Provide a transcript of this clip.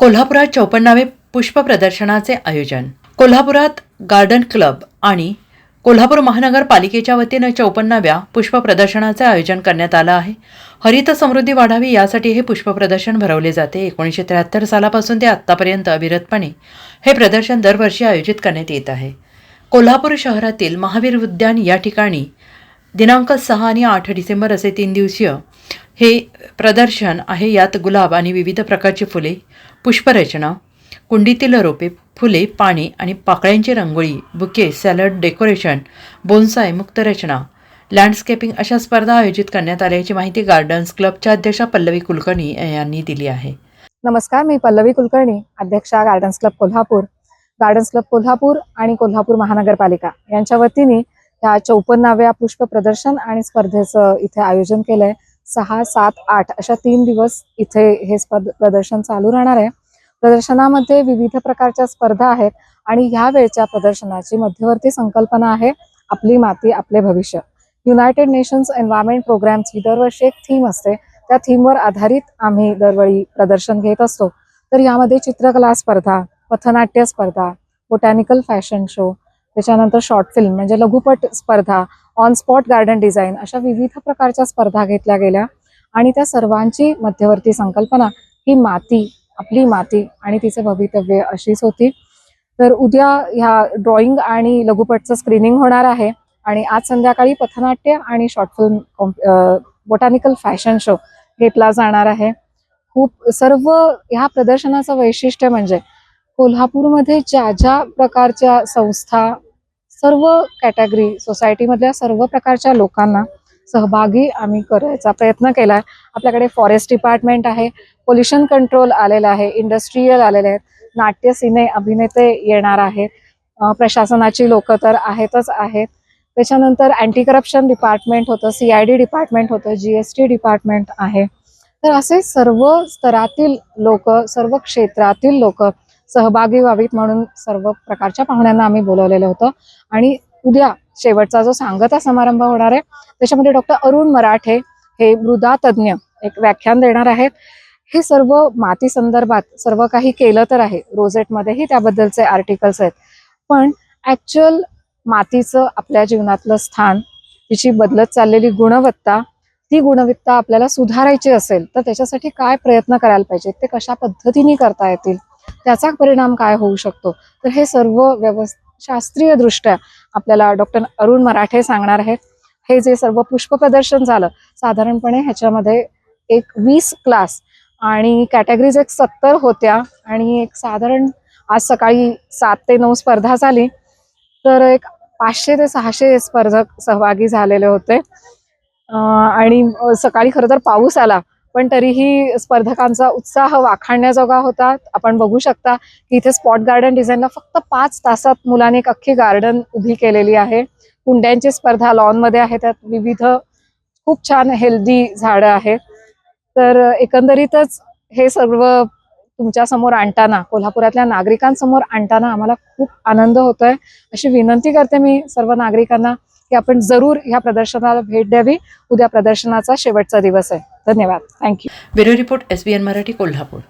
कोल्हापुरात चौपन्नावे पुष्प प्रदर्शनाचे आयोजन. कोल्हापुरात गार्डन क्लब आणि कोल्हापूर महानगरपालिकेच्या वतीनं चौपन्नाव्या पुष्प प्रदर्शनाचे आयोजन करण्यात आलं आहे. हरित समृद्धी वाढावी यासाठी हे पुष्प प्रदर्शन भरवले जाते. एकोणीसशे त्र्याहत्तर सालापासून ते आत्तापर्यंत अविरतपणे हे प्रदर्शन दरवर्षी आयोजित करण्यात येत आहे. कोल्हापूर शहरातील महावीर उद्यान या ठिकाणी दिनांक सहा आणि आठ डिसेंबर असे तीन दिवसीय हे प्रदर्शन आहे यात गुलाब आणि विविध प्रकारची फुले पुष्परचना कुंडीतील रोपे फुले पाणी आणि पाकळ्यांची रंगोळी बुके सॅलड डेकोरेशन बोन्साय मुक्तरचना लँडस्केपिंग अशा स्पर्धा आयोजित करण्यात आल्याची माहिती गार्डन्स क्लबच्या अध्यक्षा पल्लवी कुलकर्णी यांनी दिली आहे. नमस्कार मी पल्लवी कुलकर्णी अध्यक्षा gardens club Kolhapur. Gardens club Kolhapur आणि कोल्हापूर महानगरपालिका यांच्या वतीने ह्या चौपन्नाव्या पुष्प प्रदर्शन आणि स्पर्धेचं इथे आयोजन केलंय. सहा सात आठ अशा तीन दिवस इथे हे स्पर्ध प्रदर्शन चालू राहणार आहे. प्रदर्शनामध्ये विविध प्रकारच्या स्पर्धा आहेत आणि ह्या वेळच्या प्रदर्शनाची मध्यवर्ती संकल्पना आहे आपली माती आपले भविष्य. युनायटेड नेशन्स एन्व्हायरमेंट प्रोग्रामची दरवर्षी एक थीम असते. त्या थीमवर आधारित आम्ही दरवेळी प्रदर्शन घेत असतो. तर यामध्ये चित्रकला स्पर्धा पथनाट्य स्पर्धा बोटॅनिकल फॅशन शो त्याच्यानंतर शॉर्ट फिल्म म्हणजे लघुपट स्पर्धा ऑन स्पॉट गार्डन डिझाईन अशा विविध प्रकारच्या स्पर्धा घेतल्या गेल्या. आणि त्या सर्वांची मध्यवर्ती संकल्पना ही माती आपली माती आणि तिचं भवितव्य अशीच होती. तर उद्या ह्या ड्रॉइंग आणि लघुपटचं स्क्रीनिंग होणार आहे. आणि आज संध्याकाळी पथनाट्य आणि short film botanical fashion show घेतला जाणार आहे. खूप सर्व ह्या प्रदर्शनाचं वैशिष्ट्य म्हणजे कोल्हापूरमध्ये ज्या ज्या प्रकारच्या संस्था सर्व कॅटेगरी सोसायटीमधल्या सर्व प्रकारच्या लोकांना सहभागी आम्ही करायचा प्रयत्न केला आहे आपल्याकडे फॉरेस्ट डिपार्टमेंट आहे पोल्युशन कंट्रोल आलेलं आहे इंडस्ट्रीयल आलेले आहेत नाट्य सिने अभिनेते येणार आहेत. प्रशासनाची लोक तर आहेतच आहेत. त्याच्यानंतर अँटी करप्शन डिपार्टमेंट होतं सी आय डी डिपार्टमेंट होतं जी एस टी डिपार्टमेंट आहे. तर असे सर्व स्तरातील लोक सर्व क्षेत्रातील लोक सहभागी व्हावीत म्हणून सर्व प्रकारच्या पाहुण्यांना आम्ही बोलवलेलं होतं. आणि उद्या शेवटचा जो सांगता समारंभ होणार आहे त्याच्यामध्ये डॉक्टर अरुण मराठे हे मृदा तज्ज्ञ एक व्याख्यान देणार आहेत. हे सर्व माती संदर्भात सर्व काही केलं तर आहे. रोजेटमध्येही त्याबद्दलचे आर्टिकल्स आहेत. पण ऍक्च्युअल मातीचं आपल्या जीवनातलं स्थान तिची बदलत चाललेली गुणवत्ता ती गुणवत्ता आपल्याला सुधारायची असेल तर त्याच्यासाठी काय प्रयत्न करायला पाहिजे? ते कशा पद्धतीने करता येतील? त्याचा परिणाम काय होऊ शकतो? तर हे सर्व व्यवस्थ शास्त्रीय दृष्ट्या आपल्याला डॉक्टर अरुण मराठे सांगणार आहेत. हे जे सर्व पुष्प प्रदर्शन झालं साधारणपणे ह्याच्यामध्ये एक वीस क्लास आणि कॅटेगरीज एक सत्तर होत्या आणि एक साधारण आज सकाळी सात ते नऊ स्पर्धा झाली. तर एक पाचशे ते सहाशे स्पर्धक सहभागी झालेले होते. आणि सकाळी खरं तर पाऊस आला. पण तरीही स्पर्धकांचा उत्साह वाखाणण्याजोगा होता आपण बघू शकता की इथे स्पॉट गार्डन डिझाईनला फक्त पाच तासात मुलांनी एक अख्खी गार्डन उभी केलेली आहे. कुंड्यांची स्पर्धा लॉनमध्ये आहे त्यात विविध खूप छान हेल्दी झाडं आहेत. तर एकंदरीतच हे सर्व तुमच्यासमोर आणताना कोल्हापुरातल्या नागरिकांसमोर आणताना आम्हाला खूप आनंद होतोय. अशी विनंती करते मी सर्व नागरिकांना. की आपण जरूर ह्या प्रदर्शनाला भेट द्यावी. उद्या प्रदर्शनाचा शेवटचा दिवस आहे. धन्यवाद. Thank you bureau report S B N Marathi Kolhapur.